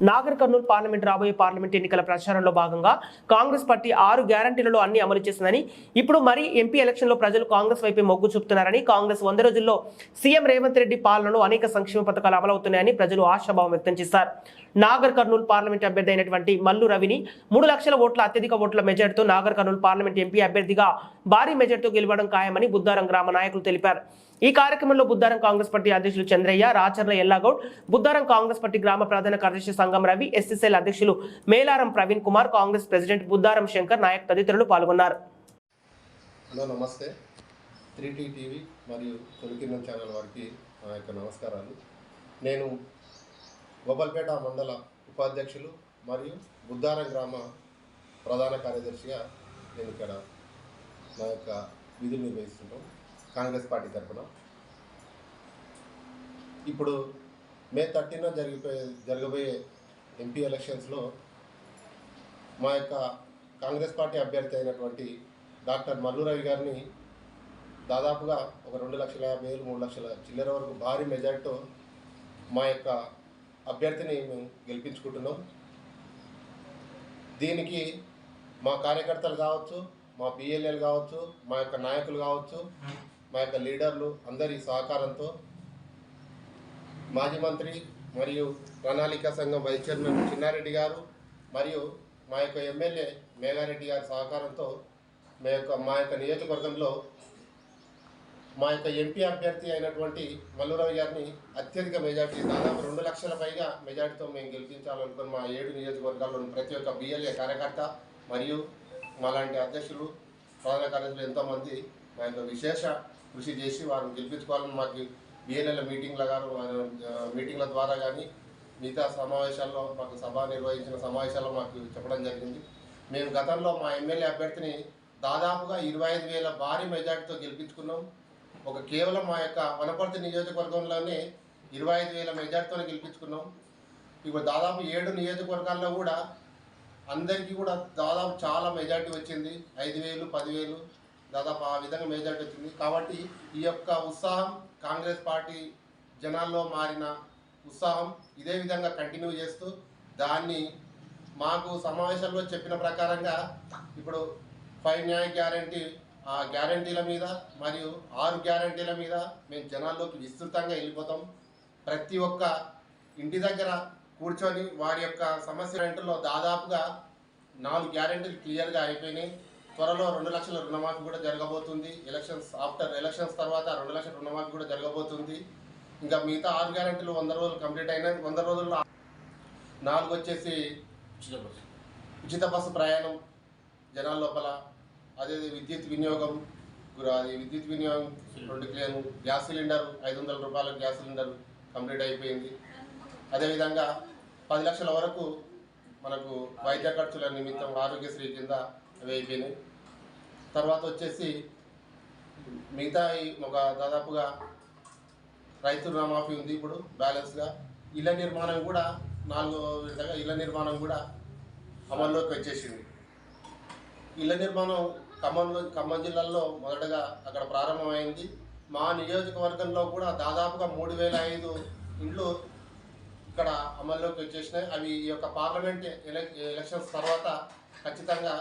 Nagar Kurnool parliament రాబోయే parliament ఎన్నికల ప్రచారంలో భాగంగా కాంగ్రెస్ పార్టీ ఆరు గ్యారంటీలలో అన్ని అమలు చేసిందని ఇప్పుడు మరి ఎంపీ ఎలక్షన్లో ప్రజలు కాంగ్రెస్ వైపే మొగ్గు చూపుతున్నారని కాంగ్రెస్ వంద రోజుల్లో సీఎం రేవంత్ రెడ్డి పాలనలో అనేక సంక్షేమ పథకాలు అమలవుతున్నాయని ప్రజలు ఆశాభావం వ్యక్తం చేశారు. నాగర్ కర్నూలు పార్లమెంట్ అభ్యర్థి అయినటువంటి మల్లు రవిని మూడు లక్షల ఓట్ల అత్యధిక ఓట్ల మెజార్టీతో నాగర్ కర్నూలు పార్లమెంట్ ఎంపీ అభ్యర్థిగా భారీ మెజార్టీతో గెలవడం ఖాయమని బుద్దారం గ్రామ నాయకులు తెలిపారు. ఈ కార్యక్రమంలో బుద్ధారం కాంగ్రెస్ పార్టీ అధ్యక్షులు చంద్రయ్య రాచర్ల ఎల్లాగౌడ్ బుద్ధారం కాంగ్రెస్ పార్టీ గ్రామ ప్రధాన కార్యదర్శి సంగం రవి ఎస్ఎస్ఎల్ అధ్యక్షులు మేలారం ప్రవీణ్ కుమార్ కాంగ్రెస్ ప్రెసిడెంట్ బుద్ధారం శంకర్ నాయక్ తదితరులు పాల్గొన్నారు. హలో నమస్తే. త్రీటీ టీవీ మరియు తొలికిరణం ఛానల్ వారికి నా యొక్క నమస్కారాలు. నేను గోపాల్పేట మండల ఉపాధ్యక్షులు మరియు బుద్ధారం గ్రామ ప్రధాన కార్యదర్శిగా నేను ఇక్కడ నా యొక్క విధులు నిర్వహిస్తుంటాం కాంగ్రెస్ పార్టీ తరఫున ఇప్పుడు మే థర్టీన జరిగిపోయే జరగబోయే ఎంపీ ఎలక్షన్స్లో మా యొక్క కాంగ్రెస్ పార్టీ అభ్యర్థి అయినటువంటి డాక్టర్ మల్లు రవి గారిని దాదాపుగా ఒక రెండు లక్షల యాభై వేలు మూడు లక్షల చిల్లర వరకు భారీ మెజార్టీతో మా యొక్క అభ్యర్థిని మేము గెలిపించుకుంటున్నాం. దీనికి మా కార్యకర్తలు కావచ్చు మా పిఎల్ఎల్ కావచ్చు మా యొక్క నాయకులు కావచ్చు మా యొక్క లీడర్లు అందరి సహకారంతో మాజీ మంత్రి మరియు ప్రణాళిక సంఘం వైస్ చైర్మన్ చిన్నారెడ్డి గారు మరియు మా యొక్క ఎమ్మెల్యే మేఘారెడ్డి గారి సహకారంతో మా యొక్క మా యొక్క నియోజకవర్గంలో మా యొక్క ఎంపీ అభ్యర్థి అయినటువంటి మల్లురావు గారిని అత్యధిక మెజార్టీ దాదాపు రెండు లక్షల పైగా మెజార్టీతో మేము గెలిపించాలనుకుని మా ఏడు నియోజకవర్గాల్లోని ప్రతి ఒక్క బిఎల్ఏ కార్యకర్త మరియు మాలాంటి అధ్యక్షులు ప్రధాన కార్యదర్శులు ఎంతోమంది మా యొక్క విశేష కృషి చేసి వారిని గెలిపించుకోవాలని మాకు బిఎల్ఏల మీటింగ్ల గారు మీటింగ్ల ద్వారా కానీ మిగతా సమావేశాల్లో మాకు సభ నిర్వహించిన సమావేశాల్లో మాకు చెప్పడం జరిగింది. మేము గతంలో మా ఎమ్మెల్యే అభ్యర్థిని దాదాపుగా ఇరవై ఐదు వేల భారీ మెజార్టీతో గెలిపించుకున్నాం. ఒక కేవలం మా యొక్క వనపర్తి నియోజకవర్గంలోనే ఇరవై ఐదు వేల మెజార్టీతో గెలిపించుకున్నాం. ఇప్పుడు దాదాపు ఏడు నియోజకవర్గాల్లో కూడా అందరికీ కూడా దాదాపు చాలా మెజార్టీ వచ్చింది. ఐదు వేలు పదివేలు దాదాపు ఆ విధంగా మెజార్టీ వచ్చింది. కాబట్టి ఈ యొక్క ఉత్సాహం కాంగ్రెస్ పార్టీ జనాల్లో మారిన ఉత్సాహం ఇదే విధంగా కంటిన్యూ చేస్తూ దాన్ని మాకు సమావేశంలో చెప్పిన ప్రకారంగా ఇప్పుడు ఫైవ్ న్యాయ గ్యారంటీ ఆ గ్యారంటీల మీద మరియు ఆరు గ్యారంటీల మీద మేము జనాల్లోకి విస్తృతంగా వెళ్ళిపోతాం. ప్రతి ఒక్క ఇంటి దగ్గర కూర్చొని వారి యొక్క సమస్య వెంటలో దాదాపుగా నాలుగు గ్యారెంటీలు క్లియర్గా అయిపోయినాయి. త్వరలో రెండు లక్షల రుణమాఫీ కూడా జరగబోతుంది. ఎలక్షన్స్ ఆఫ్టర్ ఎలక్షన్స్ తర్వాత రెండు లక్షల రుణమాఫీ కూడా జరగబోతుంది. ఇంకా మిగతా ఆరు గ్యారెంటీలు వంద రోజులు కంప్లీట్ అయినాయి. వంద రోజుల్లో నాలుగు వచ్చేసి ఉచిత బస్సు. ప్రయాణం జనాల లోపల అదే విద్యుత్ వినియోగం అది విద్యుత్ వినియోగం రెండు క్లియర్ గ్యాస్ సిలిండర్ ఐదు వందల రూపాయల గ్యాస్ సిలిండర్ కంప్లీట్ అయిపోయింది. అదేవిధంగా పది లక్షల వరకు మనకు వైద్య ఖర్చుల నిమిత్తం ఆరోగ్యశ్రీ కింద అవి అయిపోయినాయి. తర్వాత వచ్చేసి మిగతా ఒక దాదాపుగా రైతు రుణమాఫీ ఉంది ఇప్పుడు బ్యాలెన్స్గా. ఇళ్ళ నిర్మాణం కూడా నాలుగో విడతగా ఇళ్ళ నిర్మాణం కూడా అమల్లోకి వచ్చేసింది. ఇళ్ళ నిర్మాణం ఖమ్మంలో ఖమ్మం జిల్లాలో మొదటగా అక్కడ ప్రారంభమైంది. మా నియోజకవర్గంలో కూడా దాదాపుగా మూడు వేల ఐదు ఇండ్లు ఇక్కడ అమల్లోకి వచ్చేసినాయి. అవి ఈ యొక్క పార్లమెంట్ ఎలక్ ఎలక్షన్స్ తర్వాత ఖచ్చితంగా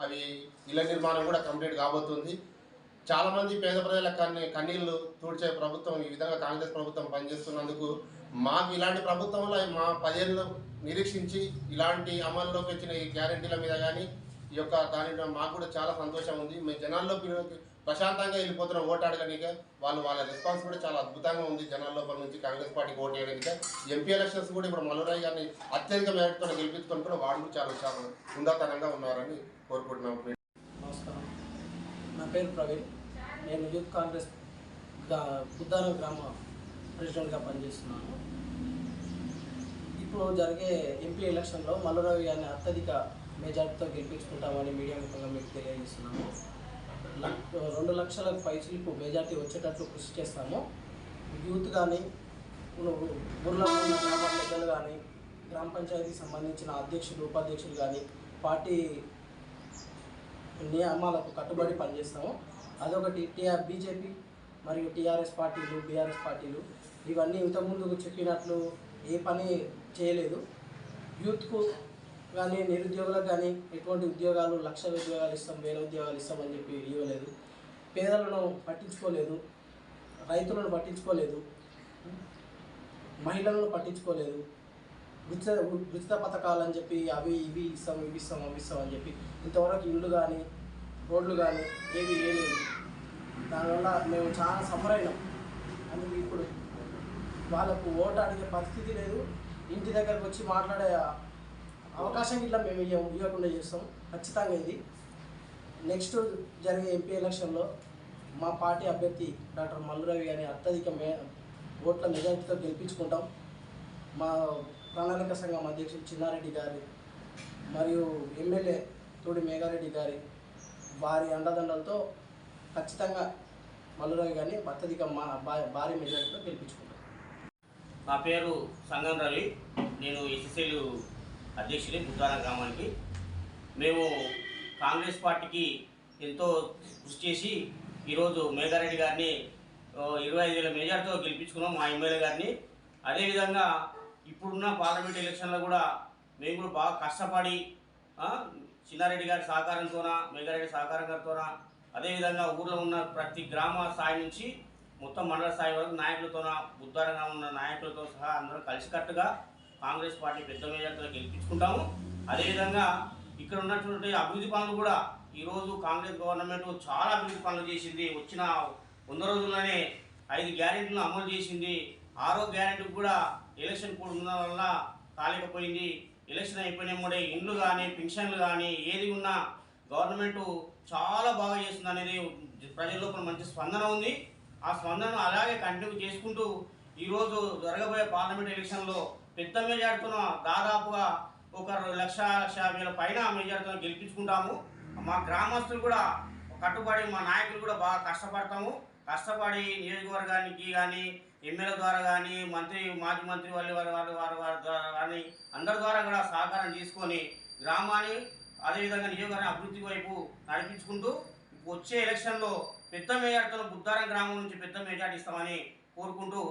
అవి ఇళ్ళ నిర్మాణం కూడా కంప్లీట్ కాబోతుంది. చాలామంది పేద ప్రజల కన్నీ కన్నీళ్ళు తూడ్చే ప్రభుత్వం ఈ విధంగా కాంగ్రెస్ ప్రభుత్వం పనిచేస్తున్నందుకు మాకు ఇలాంటి ప్రభుత్వంలో మా పదేళ్ళు నిరీక్షించి ఇలాంటి అమల్లోకి వచ్చిన ఈ గ్యారెంటీల మీద కానీ ఈ యొక్క దాని మాకు కూడా చాలా సంతోషం ఉంది. మేము జనాల్లో పిలువ- ప్రశాంతంగా వెళ్ళిపోతున్న ఓటు అడగడానికి వాళ్ళు వాళ్ళ రెస్పాన్స్ కూడా చాలా అద్భుతంగా ఉంది జనాల లోపల నుంచి కాంగ్రెస్ పార్టీకి ఓటు వేయడానికి ఎంపీ ఎలక్షన్స్ కూడా ఇప్పుడు మల్లురాయ్ గారిని అత్యధిక మేరతో గెలిపించుకొని కూడా వాళ్ళు చాలా చాలా ఉందాతనంగా ఉన్నారని కోరుకుంటున్నాం. నమస్కారం. నా పేరు ప్రవీణ్. నేను యూత్ కాంగ్రెస్ బుద్ధారం గ్రామ ప్రెసిడెంట్గా పనిచేస్తున్నాను. ఇప్పుడు జరిగే ఎంపీ ఎలక్షన్లో మల్లురవి గారిని అత్యధిక మెజార్టీతో గెలిపించుకుంటామని మీడియా ముఖంగా మీకు తెలియజేస్తున్నాము రెండు లక్షల పైసలకు మెజార్టీ వచ్చేటట్లు కృషి చేస్తాము. యూత్ కానీ ఊర్లో ఉన్న గ్రామ పెద్దలు కానీ గ్రామ పంచాయతీకి సంబంధించిన అధ్యక్షులు ఉపాధ్యక్షులు కానీ పార్టీ నియమాలకు కట్టుబడి పనిచేస్తాము. అదొకటి టీఆర్ బీజేపీ మరియు టీఆర్ఎస్ పార్టీలు బీఆర్ఎస్ పార్టీలు. ఇవన్నీ ఇంతకుముందు చెప్పినట్లు ఏ పని చేయలేదు. యూత్కు కానీ నిరుద్యోగులకు కానీ ఎటువంటి ఉద్యోగాలు లక్ష ఉద్యోగాలు ఇస్తాం వేల ఉద్యోగాలు ఇస్తామని చెప్పి ఇవ్వలేదు. పేదలను పట్టించుకోలేదు రైతులను పట్టించుకోలేదు మహిళలను పట్టించుకోలేదు ఉచిత ఉచిత పథకాలు అని చెప్పి అవి ఇవి ఇస్తాం ఇవి ఇస్తాం అవి ఇస్తాం అని చెప్పి ఇంతవరకు ఇల్లు కానీ రోడ్లు కానీ ఏవి వేయలేదు దానివల్ల మేము చాలా సఫర్ అయినాం. అందుకు ఇప్పుడు వాళ్ళకు ఓటు అడిగే పరిస్థితి లేదు. ఇంటి దగ్గరకు వచ్చి మాట్లాడే అవకాశం ఇట్లా మేము ఇవ్వం ఇవ్వకుండా చేస్తాం. ఖచ్చితంగా ఇది. నెక్స్ట్ జరిగే ఎంపీ ఎలక్షన్లో మా పార్టీ అభ్యర్థి డాక్టర్ మల్లురవి గారిని అత్యధిక మే ఓట్ల మెజార్టీతో గెలిపించుకుంటాం. మా ప్రణాళిక సంఘం అధ్యక్షుడు చిన్నారెడ్డి గారి మరియు ఎమ్మెల్యే తోడి మేఘారెడ్డి గారి వారి అండదండలతో ఖచ్చితంగా మల్లురవి గారిని అత్యధిక మా భారీ మెజార్టీతో గెలిపించుకుంటాం. నా పేరు సంగం రవి. నేను ఎస్ఎస్ఎల్ అధ్యక్షుడి బుద్ధారం గ్రామానికి. మేము కాంగ్రెస్ పార్టీకి ఎంతో కృషి చేసి ఈరోజు మేఘారెడ్డి గారిని ఇరవై ఐదు వేల మెజార్టీతో గెలిపించుకున్నాం మా ఎమ్మెల్యే గారిని. అదేవిధంగా ఇప్పుడున్న పార్లమెంట్ ఎలక్షన్లో కూడా మేము కూడా బాగా కష్టపడి చిన్నారెడ్డి గారి సహకారంతోన మేఘారెడ్డి సహకారం గారితోన అదేవిధంగా ఊర్లో ఉన్న ప్రతి గ్రామ స్థాయి నుంచి మొత్తం మండల స్థాయి వరకు నాయకులతోన బుద్ధారంగా ఉన్న నాయకులతో సహా అందరం కలిసికట్టుగా కాంగ్రెస్ పార్టీ పెద్ద మేజర్తో గెలిపించుకుంటాము. అదేవిధంగా ఇక్కడ ఉన్నటువంటి అభివృద్ధి పనులు కూడా ఈరోజు కాంగ్రెస్ గవర్నమెంట్ చాలా అభివృద్ధి పనులు చేసింది. వచ్చిన వంద రోజుల్లోనే ఐదు గ్యారెంటీలను అమలు చేసింది. ఆరో గ్యారెంటీ కూడా ఎలక్షన్ కూడా ఉన్న వల్ల కాలేకపోయింది. ఎలక్షన్ అయిపోయిన మూడే ఇండ్లు కానీ పెన్షన్లు కానీ ఏది ఉన్నా గవర్నమెంట్ చాలా బాగా చేస్తుంది అనేది ప్రజల్లో మంచి స్పందన ఉంది. ఆ స్పందన అలాగే కంటిన్యూ చేసుకుంటూ ఈరోజు జరగబోయే పార్లమెంట్ ఎలక్షన్లో పెద్ద మెజార్టీతో దాదాపుగా ఒక లక్ష లక్ష యాభై వేల పైన మెజార్టీతో గెలిపించుకుంటాము. మా గ్రామస్తులు కూడా కట్టుబడి మా నాయకులు కూడా బాగా కష్టపడతాము. కష్టపడి నియోజకవర్గానికి కానీ ఎమ్మెల్యే ద్వారా కానీ మంత్రి మాజీ మంత్రి వాళ్ళ వారి వారి వారి వారి ద్వారా కానీ అందరి ద్వారా కూడా సహకారం తీసుకొని గ్రామాన్ని అదేవిధంగా నియోజకవర్గం అభివృద్ధి వైపు నడిపించుకుంటూ వచ్చే ఎలక్షన్లో పెద్ద మెజార్టీతో బుద్ధారం గ్రామం నుంచి పెద్ద మెజార్టీ ఇస్తామని కోరుకుంటూ